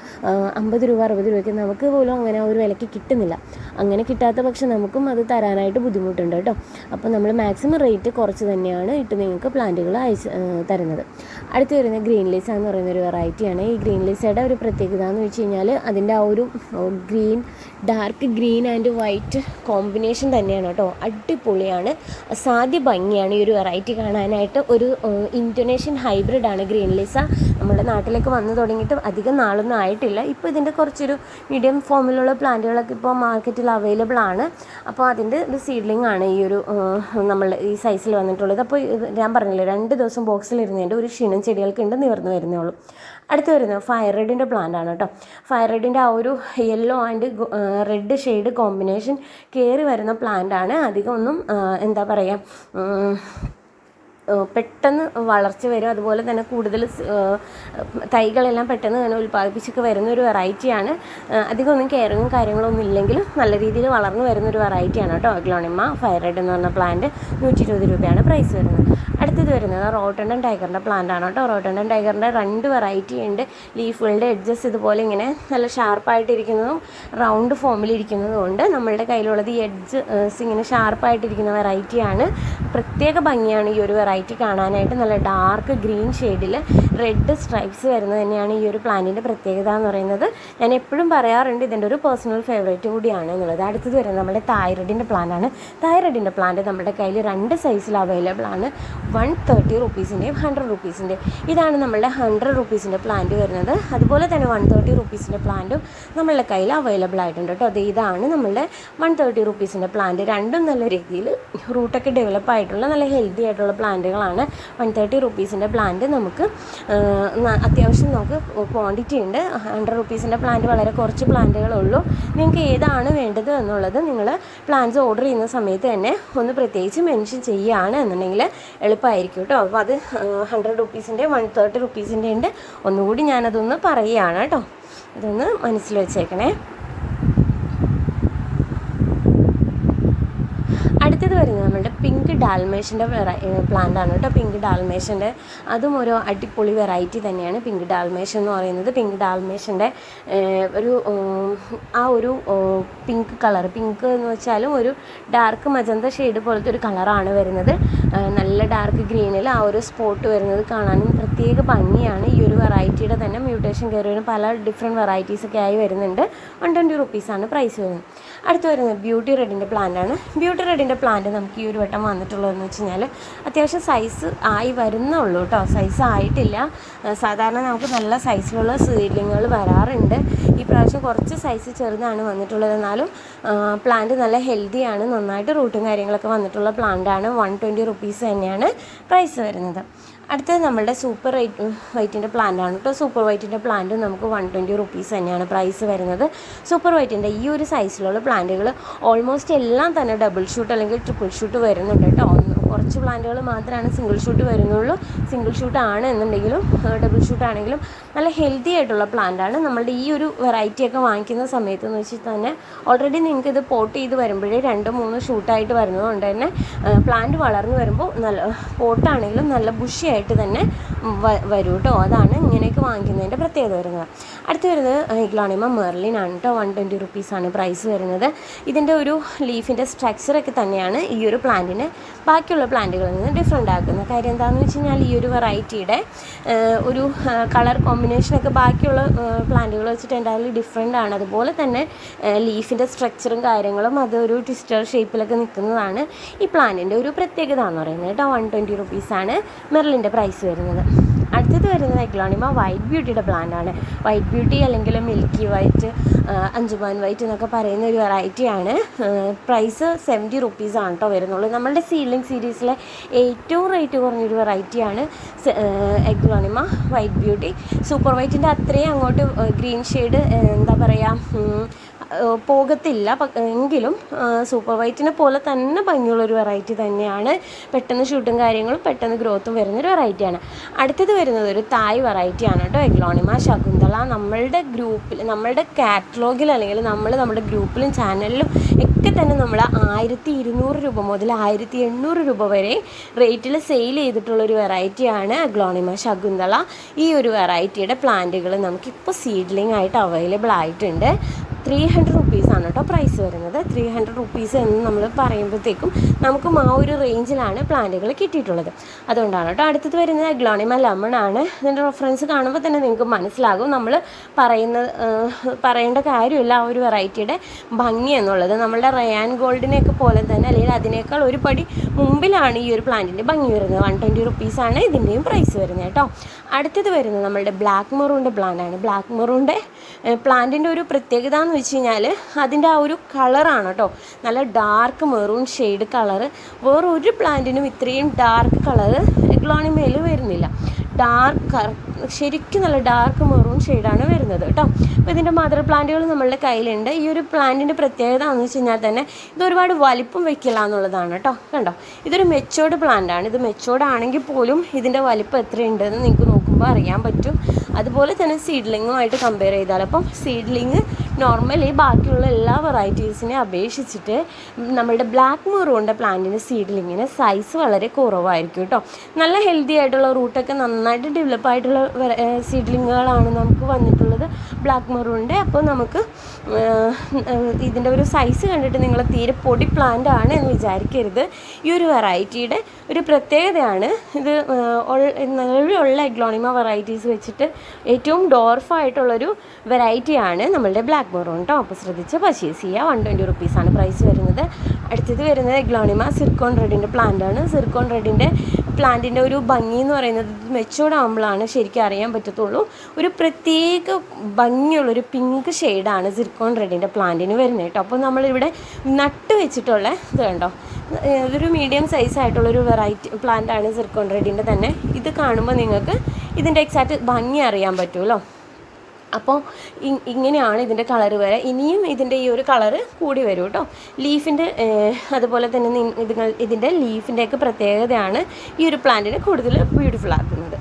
അമ്പത് രൂപ അറുപത് രൂപയ്ക്ക് നമുക്ക് പോലും അങ്ങനെ ഒരു വിലയ്ക്ക് കിട്ടുന്നില്ല. അങ്ങനെ കിട്ടാത്ത പക്ഷെ നമുക്കും അത് തരാനായിട്ട് ബുദ്ധിമുട്ടുണ്ട് കേട്ടോ. അപ്പോൾ നമ്മൾ മാക്സിമം റേറ്റ് കുറച്ച് തന്നെയാണ് ഇട്ട് നിങ്ങൾക്ക് പ്ലാന്റുകൾ അയച്ച് തരുന്നത്. അടുത്ത് വരുന്ന ഗ്രീൻ ലീസ എന്ന് പറയുന്ന ഒരു വെറൈറ്റിയാണ് ഈ ഗ്രീൻ ലീസയുടെ ഒരു പ്രത്യേകത എന്ന് വെച്ച് കഴിഞ്ഞാൽ അതിന്റെ ആ ഒരു green dark green and white combination തന്നെയാണ് കേട്ടോ. അടിപൊളിയാണ്. സാധ്യ ഭംഗിയാണ് ഈ ഒരു വെറൈറ്റി കാണാനായിട്ട്. ഒരു ഇൻഡോനേഷ്യൻ ഹൈബ്രിഡാണ് ഗ്രീൻ ലീസ. നമ്മുടെ നാട്ടിലേക്ക് വന്നു തുടങ്ങിയിട്ട് അധികം നാളൊന്നും ആയിട്ടില്ല. ഇപ്പോൾ ഇതിന്റെ കുറച്ചൊരു മീഡിയം ഫോമിലുള്ള പ്ലാന്റുകളൊക്കെ ഇപ്പോൾ മാർക്കറ്റിൽ അവൈലബിൾ ആണ്. അപ്പോൾ അതിന്റെ ഒരു സീഡ്ലിംഗ് ആണ് ഈ ഒരു നമ്മൾ ഈ സൈസിൽ വന്നിട്ടുള്ളത്. അപ്പോൾ ഞാൻ പറഞ്ഞില്ലേ രണ്ട് ദിവസം ബോക്സിൽ ഇരുന്നതിന്റെ ഒരു ക്ഷീണം ചെടികൾക്ക് ഉണ്ട് നിവർന്ന് വരുന്നേ ഉള്ളൂ. അടുത്ത് വരുന്നത് ഫയർ റെഡിന്റെ പ്ലാന്റ് ആണ് കേട്ടോ. ഫയർ റെഡിന്റെ ആ ഒരു yellow and red shade combination കയറി വരുന്ന പ്ലാന്റ് ആണ്. അധികം ഒന്നും എന്താ പറയുക പെട്ടെന്ന് വളർച്ച വരും. അതുപോലെ തന്നെ കൂടുതൽ തൈകളെല്ലാം പെട്ടെന്ന് തന്നെ ഉൽപ്പാദിപ്പിച്ചൊക്കെ വരുന്ന ഒരു വെറൈറ്റിയാണ് അധികം ഒന്നും കെയറിങ്ങും കാര്യങ്ങളൊന്നും ഇല്ലെങ്കിലും നല്ല രീതിയിൽ വളർന്നു വരുന്ന ഒരു വെറൈറ്റിയാണ് കേട്ടോ. ഗ്ലോണിമ ഫയർ റെഡ് എന്ന് പറഞ്ഞ പ്ലാന്റ് നൂറ്റി ഇരുപത് രൂപയാണ് പ്രൈസ് വരുന്നത്. അടുത്തത് വരുന്നത് റോട്ടണ്ടൻ ടൈഗറിന്റെ പ്ലാന്റ് ആണ് കേട്ടോ. റോട്ടണ്ടൻ ടൈഗറിന്റെ രണ്ട് വെറൈറ്റി ഉണ്ട്. ലീഫുകളുടെ എഡ്ജസ് ഇതുപോലെ ഇങ്ങനെ നല്ല ഷാർപ്പായിട്ടിരിക്കുന്നതും റൗണ്ട് ഫോമിലിരിക്കുന്നതും ഉണ്ട്. നമ്മളുടെ കയ്യിലുള്ളത് ഈ എഡ്ജ് ഇങ്ങനെ ഷാർപ്പായിട്ടിരിക്കുന്ന വെറൈറ്റിയാണ് പ്രത്യേക ഭംഗിയാണ് ഈ ഒരു വെറൈറ്റി കാണാനായിട്ട് നല്ല ഡാർക്ക് ഗ്രീൻ ഷെയ്ഡിൽ റെഡ് സ്ട്രൈപ്സ് വരുന്നത് തന്നെയാണ് ഈ ഒരു പ്ലാന്റിന്റെ പ്രത്യേകത എന്ന് പറയുന്നത്. ഞാൻ എപ്പോഴും പറയാറുണ്ട് ഇതിന്റെ ഒരു പേഴ്സണൽ ഫേവറേറ്റ് കൂടിയാണ് എന്നുള്ളത്. അടുത്തത് വരുന്നത് നമ്മുടെ തൈറോയിഡിന്റെ പ്ലാനാണ് തൈറോയിഡിന്റെ പ്ലാന്റ് നമ്മുടെ കയ്യിൽ രണ്ട് സൈസിൽ അവൈലബിൾ ആണ്. വൺ തേർട്ടി റുപ്പീസിന്റെയും ഹൺഡ്രഡ് റുപ്പീസിന്റെയും ഇതാണ് നമ്മളുടെ ഹൺഡ്രഡ് റുപ്പീസിന്റെ പ്ലാന്റ് വരുന്നത്. അതുപോലെ തന്നെ വൺ തേർട്ടി റുപ്പീസിന്റെ പ്ലാന്റും നമ്മളുടെ കയ്യിൽ അവൈലബിൾ ആയിട്ടുണ്ട് കേട്ടോ. അത് ഇതാണ് നമ്മളുടെ വൺ തേർട്ടി റുപ്പീസിന്റെ പ്ലാന്റ്. രണ്ടും നല്ല രീതിയിൽ റൂട്ടൊക്കെ ഡെവലപ്പ് ആയിട്ടുള്ള നല്ല ഹെൽത്തി ആയിട്ടുള്ള പ്ലാന്റുകളാണ് വൺ തേർട്ടി റുപ്പീസിന്റെ പ്ലാന്റ് നമുക്ക് അത്യാവശ്യം നമുക്ക് ക്വാണ്ടിറ്റി ഉണ്ട്. ഹൺഡ്രഡ് റുപ്പീസിന്റെ പ്ലാന്റ് വളരെ കുറച്ച് പ്ലാന്റുകളുള്ളൂ നിങ്ങൾക്ക് ഏതാണ് വേണ്ടത് എന്നുള്ളത് നിങ്ങൾ പ്ലാന്റ്സ് ഓർഡർ ചെയ്യുന്ന സമയത്ത് തന്നെ ഒന്ന് പ്രത്യേകിച്ച് മെൻഷൻ ചെയ്യുകയാണ് എന്നുണ്ടെങ്കിൽ എളുപ്പമായിരിക്കും കേട്ടോ. അപ്പോൾ അത് ഹൺഡ്രഡ് റുപ്പീസിന്റെ വൺ തേർട്ടി റുപ്പീസിന്റെ ഉണ്ട്. ഒന്നുകൂടി ഞാനതൊന്ന് പറയുകയാണ് കേട്ടോ. ഇതൊന്ന് മനസ്സിൽ വെച്ചേക്കണേ അടുത്തത് വരുന്നത് നമ്മുടെ പിങ്ക് ഡാൽമേഷന്റെ പ്ലാന്റ് ആണ് കേട്ടോ. പിങ്ക് ഡാൽമേഷന്റെ അതും ഒരു അടിപൊളി വെറൈറ്റി തന്നെയാണ് പിങ്ക് ഡാൽമേഷൻ എന്ന് പറയുന്നത്. പിങ്ക് ഡാൽമേഷന്റെ ഒരു ആ ഒരു പിങ്ക് കളർ പിങ്ക് എന്ന് വെച്ചാലും ഒരു ഡാർക്ക് മജന്ത ഷെയ്ഡ് പോലത്തെ ഒരു കളറാണ് വരുന്നത്. നല്ല ഡാർക്ക് ഗ്രീനിൽ ആ ഒരു സ്പോട്ട് വരുന്നത് കാണാനും പ്രത്യേക ഭംഗിയാണ്. ഈ ഒരു വെറൈറ്റിയുടെ തന്നെ മ്യൂട്ടേഷൻ കയറി പല ഡിഫറെന്റ് വെറൈറ്റീസൊക്കെ ആയി വരുന്നുണ്ട്. വൺ ട്വന്റി റുപ്പീസാണ് പ്രൈസ് വരുന്നത്. അടുത്ത് വരുന്നത് ബ്യൂട്ടി റെഡിന്റെ പ്ലാന്റ് ആണ്. ബ്യൂട്ടി റെഡിന്റെ പ്ലാന്റ് നമുക്ക് ഈ ഒരു വട്ടം വന്നിട്ടുള്ളതെന്ന് വെച്ച് കഴിഞ്ഞാൽ അത്യാവശ്യം സൈസ് ആയി വരുന്നേ ഉള്ളൂ കേട്ടോ സൈസ് ആയിട്ടില്ല സാധാരണ നമുക്ക് നല്ല സൈസിലുള്ള സീഡ്ലിങ്ങുകൾ വരാറുണ്ട്. ഈ പ്രാവശ്യം കുറച്ച് സൈസ് ചെറുതാണ് വന്നിട്ടുള്ളത്. എന്നാലും പ്ലാന്റ് നല്ല ഹെൽത്തിയാണ് നന്നായിട്ട് റൂട്ടും കാര്യങ്ങളൊക്കെ വന്നിട്ടുള്ള പ്ലാന്റാണ് വൺ ട്വന്റി റുപ്പീസ് തന്നെയാണ് പ്രൈസ് വരുന്നത്. അടുത്തത് നമ്മളുടെ സൂപ്പർ വൈറ്റ് വൈറ്റിന്റെ പ്ലാന്റ് ആണ് കേട്ടോ സൂപ്പർ വൈറ്റിന്റെ പ്ലാന്റ് നമുക്ക് വൺ ട്വന്റി റുപ്പീസ് തന്നെയാണ് പ്രൈസ് വരുന്നത്. സൂപ്പർ വൈറ്റിന്റെ ഈ ഒരു സൈസിലുള്ള പ്ലാന്റുകൾ ഓൾമോസ്റ്റ് എല്ലാം തന്നെ ഡബിൾ ഷൂട്ട് അല്ലെങ്കിൽ ട്രിപ്പിൾ ഷൂട്ട് വരുന്നുണ്ട് കേട്ടോ കുറച്ച് പ്ലാന്റുകൾ മാത്രമാണ് സിംഗിൾ ഷൂട്ട് വരുന്നുള്ളൂ. സിംഗിൾ ഷൂട്ട് ആണ് എന്നുണ്ടെങ്കിലും ഡബിൾ ഷൂട്ട് ആണെങ്കിലും നല്ല ഹെൽത്തി ആയിട്ടുള്ള പ്ലാന്റ് ആണ്. നമ്മളുടെ ഈ ഒരു വെറൈറ്റിയൊക്കെ വാങ്ങിക്കുന്ന സമയത്ത് എന്ന് വെച്ചാൽ തന്നെ ഓൾറെഡി നിങ്ങൾക്ക് ഇത് പോട്ട് ചെയ്ത് വരുമ്പോഴേ രണ്ട് മൂന്ന് ഷൂട്ടായിട്ട് വരുന്നതുകൊണ്ട് തന്നെ പ്ലാന്റ് വളർന്നു വരുമ്പോൾ നല്ല പോട്ടാണെങ്കിലും നല്ല ബുഷിയായിട്ട് തന്നെ വരൂ കേട്ടോ അതാണ് ഇങ്ങനെയൊക്കെ വാങ്ങിക്കുന്നതിന്റെ പ്രത്യേകത വരുന്നത്. അടുത്ത് വരുന്നത് ഇഗ്ലോണിമ മെർലിൻ ആണ് കേട്ടോ വൺ ട്വന്റി റുപ്പീസാണ് പ്രൈസ് വരുന്നത്. ഇതിന്റെ ഒരു ലീഫിന്റെ സ്ട്രക്ചറൊക്കെ തന്നെയാണ് ഈ ഒരു പ്ലാന്റിന് ബാക്കിയുള്ള പ്ലാന്റുകളിൽ നിന്ന് ഡിഫറെന്റ് ആക്കുന്നത് കാര്യം എന്താണെന്ന് വെച്ച് കഴിഞ്ഞാൽ ഈ ഒരു വെറൈറ്റിയുടെ ഒരു കളർ കോമ്പിനേഷനൊക്കെ ബാക്കിയുള്ള പ്ലാന്റുകൾ വെച്ചിട്ട് എന്തായാലും ഡിഫറെന്റ് ആണ്. അതുപോലെ തന്നെ ലീഫിന്റെ സ്ട്രക്ചറും കാര്യങ്ങളും അതൊരു ട്വിസ്റ്റർ ഷേപ്പിലൊക്കെ നിൽക്കുന്നതാണ് ഈ പ്ലാന്റിന്റെ ഒരു പ്രത്യേകത എന്ന് പറയുന്നത് കേട്ടോ. വൺ ട്വന്റി റുപ്പീസാണ് മെറലിന്റെ പ്രൈസ് വരുന്നത്. അടുത്തത് വരുന്നത് എഗ്ലോണിമ വൈറ്റ് ബ്യൂട്ടിയുടെ പ്ലാന്റാണ് വൈറ്റ് ബ്യൂട്ടി അല്ലെങ്കിൽ മിൽക്കി വൈറ്റ് അഞ്ചുമാൻ വൈറ്റ് എന്നൊക്കെ പറയുന്ന ഒരു വെറൈറ്റിയാണ് പ്രൈസ് സെവന്റി റുപ്പീസ് ആണ് കേട്ടോ വരുന്നുള്ളൂ. നമ്മളുടെ സീലിംഗ് സീരീസിലെ ഏറ്റവും റേറ്റ് കുറഞ്ഞൊരു വെറൈറ്റിയാണ് എഗ്ലോണിമ വൈറ്റ് ബ്യൂട്ടി സൂപ്പർ വൈറ്റിന്റെ അത്രയും അങ്ങോട്ട് ഗ്രീൻ ഷെയ്ഡ് എന്താ പറയുക പോകത്തില്ല. എങ്കിലും സൂപ്പർ വൈറ്റിനെ പോലെ തന്നെ ഭംഗിയുള്ളൊരു വെറൈറ്റി തന്നെയാണ്. പെട്ടെന്ന് ഷൂട്ടും കാര്യങ്ങളും പെട്ടെന്ന് ഗ്രോത്തും വരുന്നൊരു വെറൈറ്റിയാണ്. അടുത്തത് വരുന്നത് ഒരു തായ് വെറൈറ്റിയാണ് കേട്ടോ എഗ്ലോണിമ ശകുന്തള. നമ്മളുടെ ഗ്രൂപ്പിൽ നമ്മളുടെ കാറ്റലോഗിൽ അല്ലെങ്കിൽ നമ്മൾ നമ്മുടെ ഗ്രൂപ്പിലും ചാനലിലും ഒക്കെ തന്നെ നമ്മൾ ആയിരത്തി ഇരുന്നൂറ് രൂപ മുതൽ ആയിരത്തി എണ്ണൂറ് രൂപ വരെ റേറ്റിൽ സെയിൽ ചെയ്തിട്ടുള്ള ഒരു വെറൈറ്റിയാണ് അഗ്ലോണിമ ശകുന്തള. ഈ ഒരു വെറൈറ്റിയുടെ പ്ലാന്റുകൾ നമുക്കിപ്പോൾ സീഡ്ലിംഗ് ആയിട്ട് അവൈലബിൾ ആയിട്ടുണ്ട്. ത്രീ ഹൺഡ്രഡ് റുപ്പീസാണ് കേട്ടോ പ്രൈസ് വരുന്നത്. ത്രീ ഹൺഡ്രഡ് റുപ്പീസ് എന്ന് നമ്മൾ പറയുമ്പോഴത്തേക്കും നമുക്കും ആ ഒരു റേഞ്ചിലാണ് പ്ലാന്റുകൾ കിട്ടിയിട്ടുള്ളത്. അതുകൊണ്ടാണ് കേട്ടോ അടുത്തത് വരുന്നത് ഗ്ലോണിമ ലെമൺ ആണ്. ഇതിന്റെ റെഫറൻസ് കാണുമ്പോൾ തന്നെ നിങ്ങൾക്ക് മനസ്സിലാകും. നമ്മൾ പറയുന്ന പറയേണ്ട കാര്യമില്ല. ആ ഒരു വെറൈറ്റിയുടെ ഭംഗി എന്നുള്ളത്. നമ്മളുടെ റയാൻ ഗോൾഡിനെയൊക്കെ പോലെ തന്നെ അല്ലെങ്കിൽ അതിനേക്കാൾ ഒരു പടി മുമ്പിലാണ് ഈ ഒരു പ്ലാന്റിന്റെ ഭംഗി വരുന്നത്. വൺ ട്വന്റി റുപ്പീസാണ് ഇതിന്റെയും പ്രൈസ് വരുന്നത് കേട്ടോ അടുത്തത് വരുന്നത് നമ്മളുടെ ബ്ലാക്ക് മെറൂണിന്റെ പ്ലാന്റാണ് ബ്ലാക്ക് മെറൂണിന്റെ പ്ലാന്റിന്റെ ഒരു പ്രത്യേകത എന്ന് വെച്ച് കഴിഞ്ഞാൽ അതിന്റെ ആ ഒരു കളറാണ് കേട്ടോ നല്ല ഡാർക്ക് മെറൂൺ ഷെയ്ഡ് കളറ് വേറെ ഒരു പ്ലാന്റിനും ഇത്രയും ഡാർക്ക് കളറ് ഗ്ലോണിമേൽ വരുന്നില്ല. ഡാർക്ക് ശരിക്കും നല്ല ഡാർക്ക് മെറൂൺ ഷെയ്ഡാണ് വരുന്നത് കേട്ടോ അപ്പോൾ ഇതിന്റെ മദർ പ്ലാന്റുകൾ നമ്മളുടെ കയ്യിലുണ്ട്. ഈ ഒരു പ്ലാന്റിന്റെ പ്രത്യേകത എന്ന് വെച്ച് കഴിഞ്ഞാൽ തന്നെ ഇത് ഒരുപാട് വലിപ്പം വെക്കില്ല എന്നുള്ളതാണ് കേട്ടോ കണ്ടോ? ഇതൊരു മെച്ചോർഡ് പ്ലാന്റ് ആണ്. ഇത് മെച്ചോർഡ് ആണെങ്കിൽ പോലും ഇതിന്റെ വലിപ്പം എത്രയുണ്ടെന്ന് നിങ്ങൾക്ക് നോക്കുമ്പോൾ അറിയാൻ പറ്റും. അതുപോലെ തന്നെ സീഡ്ലിങ്ങുമായിട്ട് കമ്പയർ ചെയ്താൽ. അപ്പം സീഡ്ലിങ് നോർമലി ബാക്കിയുള്ള എല്ലാ വെറൈറ്റീസിനെ അപേക്ഷിച്ചിട്ട് നമ്മളുടെ ബ്ലാക്ക് മെറൂണിന്റെ പ്ലാന്റിന്റെ സീഡ്ലിങ്ങിന് സൈസ് വളരെ കുറവായിരിക്കും കേട്ടോ. നല്ല ഹെൽത്തി ആയിട്ടുള്ള റൂട്ടൊക്കെ നന്നായിട്ട് ഡെവലപ്പ് ആയിട്ടുള്ള സീഡ്ലിങ്ങുകളാണ് നമുക്ക് വന്നിട്ടുള്ളത്. ബ്ലാക്ക് മെറൂണിന്റെ അപ്പോൾ നമുക്ക് ഇതിന്റെ ഒരു സൈസ് കണ്ടിട്ട് നിങ്ങൾ തീരെ പൊടി പ്ലാന്റ് ആണ് എന്ന് വിചാരിക്കരുത്. ഈ ഒരു വെറൈറ്റിയുടെ ഒരു പ്രത്യേകതയാണ്. ഇത് നിലവിലുള്ള എഗ്ലോണിമ വെറൈറ്റീസ് വെച്ചിട്ട് ഏറ്റവും ഡോർഫായിട്ടുള്ളൊരു വെറൈറ്റിയാണ് നമ്മളുടെ ബ്ലാക്ക് മെറൂൺ കേട്ടോ അപ്പോൾ ശ്രദ്ധിച്ച് പർച്ചേസ് ചെയ്യുക വൺ ട്വന്റി റുപ്പീസാണ് പ്രൈസ് വരുന്നത്. അടുത്തത് വരുന്നത് എഗ്ലോണിമ സിർക്കോൺ റെഡിന്റെ പ്ലാന്റ് ആണ്. സിർക്കോൺ റെഡിന്റെ പ്ലാന്റിന്റെ ഒരു ഭംഗി എന്ന് പറയുന്നത് മെച്ചോർഡ് ആകുമ്പോഴാണ് ശരിക്കും അറിയാൻ പറ്റത്തുള്ളൂ. ഒരു പ്രത്യേക ഭംഗിയുള്ളൊരു പിങ്ക് ഷെയ്ഡാണ് സിർക്കോൺ റെഡിന്റെ പ്ലാന്റിന് വരുന്നത് കേട്ടോ. അപ്പോൾ നമ്മളിവിടെ നട്ട് വെച്ചിട്ടുള്ള ഇത് കണ്ടോ? ഇതൊരു മീഡിയം സൈസ് ആയിട്ടുള്ളൊരു വെറൈറ്റി പ്ലാന്റാണ് സിർക്കോൺ റെഡിന്റെ തന്നെ. ഇത് കാണുമ്പോൾ നിങ്ങൾക്ക് ഇതിന്റെ എക്സാക്റ്റ് ഭംഗി അറിയാൻ പറ്റുമല്ലോ അപ്പോൾ ഇങ്ങനെയാണ് ഇതിന്റെ കളർ വരെ. ഇനിയും ഇതിന്റെ ഈ ഒരു കളറ് കൂടി വരും കേട്ടോ. ലീഫിന്റെ അതുപോലെ തന്നെ നിങ്ങൾ ഇതിന്റെ ലീഫിന്റെയൊക്കെ പ്രത്യേകതയാണ് ഈ ഒരു പ്ലാന്റിനെ കൂടുതൽ ബ്യൂട്ടിഫുൾ ആക്കുന്നത്.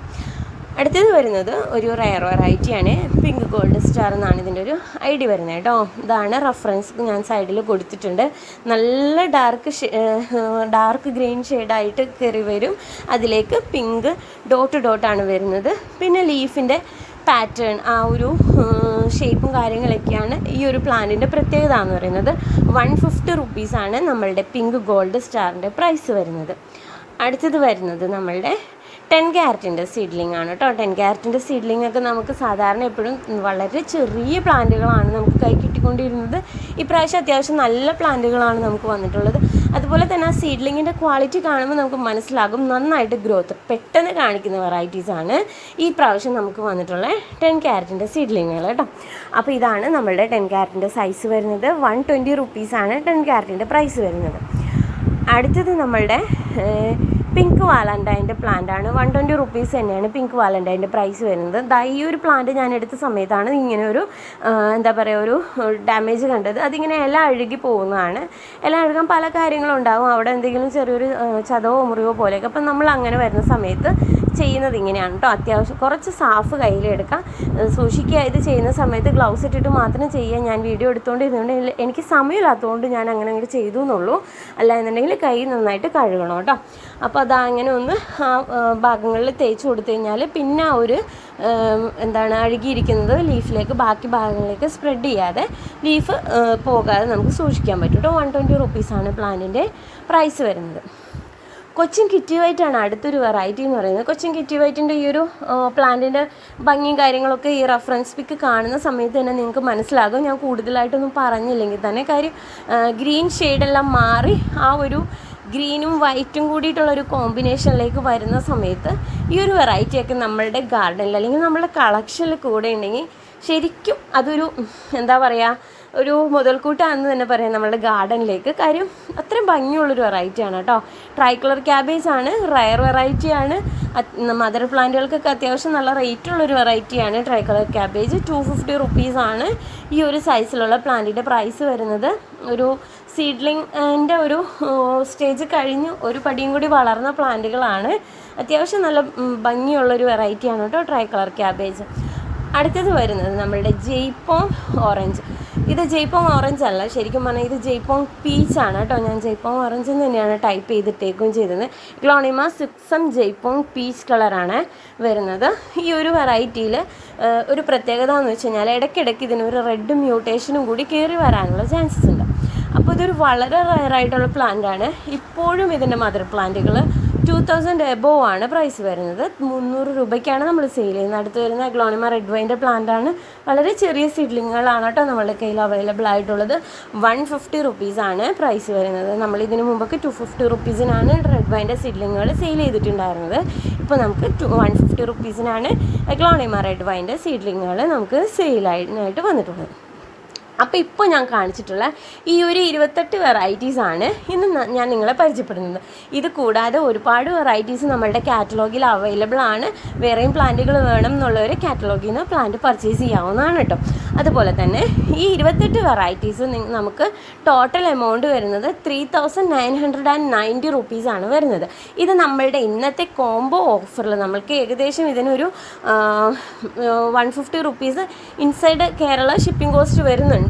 അടുത്തത് വരുന്നത് ഒരു റയർ വെറൈറ്റിയാണ് പിങ്ക് ഗോൾഡ് സ്റ്റാർ എന്നാണ് ഇതിന്റെ ഒരു ഐ ഡി വരുന്നത് കേട്ടോ. ഇതാണ് റഫറൻസ് ഞാൻ സൈഡിൽ കൊടുത്തിട്ടുണ്ട്. നല്ല ഡാർക്ക് ഡാർക്ക് ഗ്രീൻ ഷെയ്ഡായിട്ട് കയറി വരും. അതിലേക്ക് പിങ്ക് ഡോട്ട് ഡോട്ടാണ് വരുന്നത്. പിന്നെ ലീഫിന്റെ പാറ്റേൺ ആ ഒരു ഷേപ്പും കാര്യങ്ങളൊക്കെയാണ് ഈ ഒരു പ്ലാന്റിന്റെ പ്രത്യേകത എന്ന് പറയുന്നത്. വൺ ഫിഫ്റ്റി റുപ്പീസാണ് നമ്മളുടെ പിങ്ക് ഗോൾഡ് സ്റ്റാറിന്റെ പ്രൈസ് വരുന്നത്. അടുത്തത് വരുന്നത് നമ്മളുടെ ടെൻ ക്യാരറ്റിന്റെ സീഡ്ലിംഗ് ആണ് കേട്ടോ. ടെൻ ക്യാരറ്റിന്റെ സീഡ്ലിംഗ് ഒക്കെ നമുക്ക് സാധാരണ എപ്പോഴും വളരെ ചെറിയ പ്ലാന്റുകളാണ് നമുക്ക് കൈ കിട്ടിക്കൊണ്ടിരുന്നത്. ഇപ്രാവശ്യം അത്യാവശ്യം നല്ല പ്ലാന്റുകളാണ് നമുക്ക് വന്നിട്ടുള്ളത്. അതുപോലെ തന്നെ ആ സീഡ്ലിങ്ങിന്റെ ക്വാളിറ്റി കാണുമ്പോൾ നമുക്ക് മനസ്സിലാകും നന്നായിട്ട് ഗ്രോത്ത് പെട്ടെന്ന് കാണിക്കുന്ന വെറൈറ്റീസാണ് ഈ പ്രാവശ്യം നമുക്ക് വന്നിട്ടുള്ള ടെൻ ക്യാരറ്റിന്റെ സീഡ്ലിങ്ങുകൾ കേട്ടോ. അപ്പോൾ ഇതാണ് നമ്മളുടെ ടെൻ ക്യാരറ്റിന്റെ സൈസ് വരുന്നത്. വൺ ട്വന്റി റുപ്പീസാണ് ടെൻ ക്യാരറ്റിന്റെ പ്രൈസ് വരുന്നത്. അടുത്തത് നമ്മളുടെ പിങ്ക് വാലന്റൈന്റെ പ്ലാന്റ് ആണ്. വൺ ട്വന്റി റുപ്പീസ് തന്നെയാണ് പിങ്ക് വാലന്റൈന്റെ പ്രൈസ് വരുന്നത്. ദാ ഈ ഒരു പ്ലാന്റ് ഞാൻ എടുത്ത സമയത്താണ് ഇങ്ങനെ ഒരു എന്താ പറയുക ഒരു ഡാമേജ് കണ്ടത്. അതിങ്ങനെ ഇല അഴുകി പോകുന്നതാണ്. ഇല അഴുകാൻ പല കാര്യങ്ങളും ഉണ്ടാകും അവിടെ എന്തെങ്കിലും ചെറിയൊരു ചതവോ മുറിവോ പോലെയൊക്കെ. അപ്പം നമ്മൾ അങ്ങനെ വരുന്ന സമയത്ത് ചെയ്യുന്നത് ഇങ്ങനെയാണ് കേട്ടോ. അത്യാവശ്യം കുറച്ച് സാഫ് കയ്യിലെടുക്കാം സൂക്ഷിക്കുക. ഇത് ചെയ്യുന്ന സമയത്ത് ഗ്ലൗസ് ഇട്ടിട്ട് മാത്രം ചെയ്യുക. ഞാൻ വീഡിയോ എടുത്തുകൊണ്ടിരുന്നുകൊണ്ട് എനിക്ക് സമയമില്ലാത്തതുകൊണ്ട് ഞാൻ അങ്ങനെ അങ്ങനെ ചെയ്തു എന്നുള്ളൂ അല്ല എന്നുണ്ടെങ്കിൽ കൈ നന്നായിട്ട് കഴുകണം കേട്ടോ. അപ്പോൾ അത് അങ്ങനെ ഒന്ന് ആ ഭാഗങ്ങളിൽ തേച്ച് കൊടുത്തു കഴിഞ്ഞാൽ പിന്നെ ആ ഒരു എന്താണ് അഴുകിയിരിക്കുന്നത് ലീഫിലേക്ക് ബാക്കി ഭാഗങ്ങളിലേക്ക് സ്പ്രെഡ് ചെയ്യാതെ ലീഫ് പോകാതെ നമുക്ക് സൂക്ഷിക്കാൻ പറ്റും കേട്ടോ വൺ ട്വന്റി റുപ്പീസാണ് പ്ലാന്റിന്റെ പ്രൈസ് വരുന്നത്. കൊച്ചിൻ കിറ്റി വൈറ്റ് ആണ് അടുത്തൊരു വെറൈറ്റി എന്ന് പറയുന്നത്. കൊച്ചിൻ കിറ്റി വൈറ്റിന്റെ ഈ ഒരു പ്ലാന്റിന്റെ ഭംഗിയും കാര്യങ്ങളൊക്കെ ഈ റെഫറൻസ് പിക്ക് കാണുന്ന സമയത്ത് തന്നെ നിങ്ങൾക്ക് മനസ്സിലാകും. ഞാൻ കൂടുതലായിട്ടൊന്നും പറഞ്ഞില്ലെങ്കിൽ തന്നെ കാര്യം ഗ്രീൻ ഷെയ്ഡെല്ലാം മാറി ആ ഒരു ഗ്രീനും വൈറ്റും കൂടിയിട്ടുള്ള ഒരു കോമ്പിനേഷനിലേക്ക് വരുന്ന സമയത്ത് ഈ ഒരു വെറൈറ്റിയൊക്കെ നമ്മളുടെ ഗാർഡനിൽ അല്ലെങ്കിൽ നമ്മളുടെ കളക്ഷനിൽ കൂടെ ഉണ്ടെങ്കിൽ ശരിക്കും അതൊരു എന്താ പറയുക ഒരു മുതൽക്കൂട്ടാണെന്ന് തന്നെ പറയാം. നമ്മുടെ ഗാർഡനിലേക്ക്. കാര്യം അത്രയും ഭംഗിയുള്ളൊരു വെറൈറ്റിയാണ് കേട്ടോ. ട്രൈ കളർ ക്യാബേജ് ആണ്. റയർ വെറൈറ്റിയാണ് മദർ പ്ലാന്റുകൾക്കൊക്കെ അത്യാവശ്യം നല്ല റേറ്റ് ഉള്ളൊരു വെറൈറ്റിയാണ് tri colour cabbage two fifty റുപ്പീസാണ് ഈ ഒരു സൈസിലുള്ള പ്ലാന്റിന്റെ പ്രൈസ് വരുന്നത്. ഒരു സീഡ്ലിങ്ങിന്റെ ഒരു സ്റ്റേജ് കഴിഞ്ഞ് ഒരു പടിയും കൂടി വളർന്ന പ്ലാന്റുകളാണ് അത്യാവശ്യം നല്ല ഭംഗിയുള്ളൊരു വെറൈറ്റിയാണ് കേട്ടോ ട്രൈ കളർ ക്യാബേജ് അടുത്തത് വരുന്നത് നമ്മളുടെ ജെയ്പോം ഓറഞ്ച് ഇത് ജയ്പോങ് ഓറഞ്ച് അല്ല. ശരിക്കും പറഞ്ഞാൽ ഇത് ജയ്പോങ് പീച്ച് ആണ് കേട്ടോ. ഞാൻ ജയ്പോങ് ഓറഞ്ച് തന്നെയാണ് ടൈപ്പ് ചെയ്തിട്ടേക്കും ചെയ്തത്. ഗ്ലോണിമ സിക്സം ജയ്പോങ് പീച്ച് കളറാണ് വരുന്നത്. ഈ ഒരു വെറൈറ്റിയിൽ ഒരു പ്രത്യേകത എന്ന് വെച്ച് കഴിഞ്ഞാൽ ഇടയ്ക്കിടയ്ക്ക് ഇതിനൊരു റെഡ് മ്യൂട്ടേഷനും കൂടി കയറി വരാനുള്ള ചാൻസസ് ഉണ്ട്. അപ്പോൾ ഇതൊരു വളരെ റയറായിട്ടുള്ള പ്ലാന്റാണ് ഇപ്പോഴും ഇതിന്റെ മദർ പ്ലാന്റുകൾ ടു തൗസൻഡ് എബോവ് ആണ് പ്രൈസ് വരുന്നത്. മുന്നൂറ് രൂപയ്ക്കാണ് നമ്മൾ സെയിൽ ചെയ്യുന്നത്. അടുത്ത് വരുന്ന ഗ്ലോണിമ റെഡ് വൈന്റെ പ്ലാന്റ് ആണ്. വളരെ ചെറിയ സീഡ്ലിങ്ങുകളാണ് കേട്ടോ നമ്മുടെ കയ്യിൽ അവൈലബിൾ ആയിട്ടുള്ളത്. വൺ ഫിഫ്റ്റി റുപ്പീസാണ് പ്രൈസ് വരുന്നത്. നമ്മൾ ഇതിനു മുമ്പൊക്കെ ടു ഫിഫ്റ്റി റുപ്പീസിനാണ് റെഡ് വൈന്റെ സീഡ്ലിങ്ങുകൾ സെയിൽ ചെയ്തിട്ടുണ്ടായിരുന്നത്. ഇപ്പോൾ നമുക്ക് ടു വൺ ഫിഫ്റ്റി റുപ്പീസിനാണ് ഗ്ലോണിമ റെഡ് വൈന്റെ സീഡ്ലിങ്ങുകൾ നമുക്ക് സെയിലായിട്ട് വന്നിട്ടുള്ളത്. അപ്പോൾ ഇപ്പോൾ ഞാൻ കാണിച്ചിട്ടുള്ള ഈ ഒരു ഇരുപത്തെട്ട് വെറൈറ്റീസ് ആണ് ഇന്ന് ഞാൻ നിങ്ങളെ പരിചയപ്പെടുന്നത്. ഇത് കൂടാതെ ഒരുപാട് വെറൈറ്റീസ് നമ്മളുടെ കാറ്റലോഗിൽ അവൈലബിൾ ആണ്. വേറെയും പ്ലാന്റുകൾ വേണം എന്നുള്ളവർ കാറ്റലോഗിൽ നിന്ന് പ്ലാന്റ് പർച്ചേസ് ചെയ്യാവുന്നതാണ് കേട്ടോ. അതുപോലെ തന്നെ ഈ ഇരുപത്തെട്ട് വെറൈറ്റീസ് നമുക്ക് ടോട്ടൽ എമൗണ്ട് വരുന്നത് three thousand nine hundred and ninety റുപ്പീസാണ് വരുന്നത്. ഇത് നമ്മളുടെ ഇന്നത്തെ കോംബോ ഓഫറിൽ നമ്മൾക്ക് ഏകദേശം ഇതിനൊരു one fifty rupees inside Kerala shipping cost വരുന്നുണ്ട്.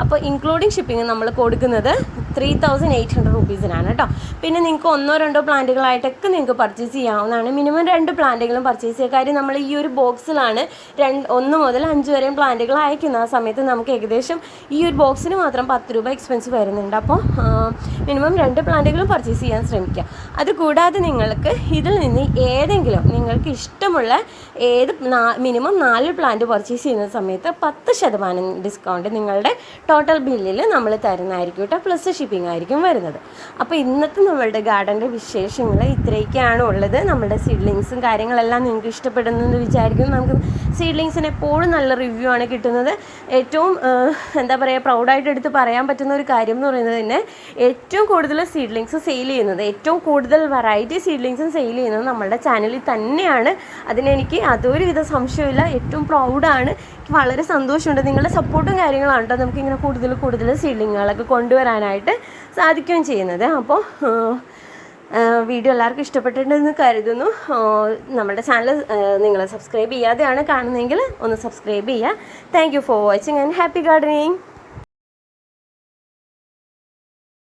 അപ്പോൾ ഇൻക്ലൂഡിങ് ഷിപ്പിംഗ് നമ്മൾ കൊടുക്കുന്നത് ത്രീ തൗസൻഡ് എയ്റ്റ് ഹൺഡ്രഡ് റുപ്പീസിനാണ് കേട്ടോ പിന്നെ നിങ്ങൾക്ക് ഒന്നോ രണ്ടോ പ്ലാന്റുകളായിട്ടൊക്കെ നിങ്ങൾക്ക് പർച്ചേസ് ചെയ്യാവുന്നതാണ്. മിനിമം രണ്ട് പ്ലാന്റുകളും പർച്ചേസ് ചെയ്യുക കാര്യം നമ്മൾ ഈ ഒരു ബോക്സിലാണ് രണ്ട് ഒന്ന് മുതൽ അഞ്ച് വരെയും പ്ലാന്റുകൾ അയക്കുന്ന ആ സമയത്ത് നമുക്ക് ഏകദേശം ഈ ഒരു ബോക്സിന് മാത്രം പത്ത് രൂപ എക്സ്പെൻസ് വരുന്നുണ്ട്. അപ്പോൾ മിനിമം രണ്ട് പ്ലാന്റുകളും പർച്ചേസ് ചെയ്യാൻ ശ്രമിക്കുക. അതുകൂടാതെ നിങ്ങൾക്ക് ഇതിൽ നിന്ന് ഏതെങ്കിലും നിങ്ങൾക്ക് ഇഷ്ടമുള്ള ഏത് മിനിമം നാല് പ്ലാന്റ് പർച്ചേസ് ചെയ്യുന്ന സമയത്ത് പത്ത് ശതമാനം ഡിസ്കൗണ്ട് നിങ്ങളുടെ ടോട്ടൽ ബില്ലിൽ നമ്മൾ തരുന്നതായിരിക്കും കേട്ടോ പ്ലസ് ഷിപ്പിംഗ് ആയിരിക്കും വരുന്നത്. അപ്പോൾ ഇന്നത്തെ നമ്മളുടെ ഗാർഡന്റെ വിശേഷങ്ങൾ ഇത്രയൊക്കെയാണ് ഉള്ളത്. നമ്മുടെ സീഡ്ലിങ്സും കാര്യങ്ങളെല്ലാം നിങ്ങൾക്ക് ഇഷ്ടപ്പെടുന്നെന്ന് വിചാരിക്കുന്നു. നമുക്ക് സീഡ്ലിങ്സിന് എപ്പോഴും നല്ല റിവ്യൂ ആണ് കിട്ടുന്നത്. ഏറ്റവും എന്താ പറയുക പ്രൗഡായിട്ട് എടുത്ത് പറയാൻ പറ്റുന്ന ഒരു കാര്യം എന്ന് പറയുന്നത് തന്നെ ഏറ്റവും കൂടുതൽ സീഡ്ലിങ്സ് സെയിൽ ചെയ്യുന്നത് ഏറ്റവും കൂടുതൽ വെറൈറ്റി സീഡ്ലിങ്സും സെയിൽ ചെയ്യുന്നത് നമ്മളുടെ ചാനലിൽ തന്നെയാണ്. അതിനെനിക്ക് അതൊരുവിധ സംശയമില്ല ഏറ്റവും പ്രൗഡാണ് വളരെ സന്തോഷമുണ്ട്. നിങ്ങളുടെ സപ്പോർട്ടും കാര്യങ്ങളാണ് കേട്ടോ നമുക്കിങ്ങനെ കൂടുതൽ കൂടുതൽ സീലിങ്ങുകളൊക്കെ കൊണ്ടുവരാനായിട്ട് സാധിക്കുകയും ചെയ്യുന്നത്. അപ്പോൾ വീഡിയോ എല്ലാവർക്കും ഇഷ്ടപ്പെട്ടിട്ടുണ്ടെന്ന് കരുതുന്നു. നമ്മുടെ ചാനൽ നിങ്ങൾ സബ്സ്ക്രൈബ് ചെയ്യാതെയാണ് കാണുന്നതെങ്കിൽ ഒന്ന് സബ്സ്ക്രൈബ് ചെയ്യുക. Thank you for watching and happy gardening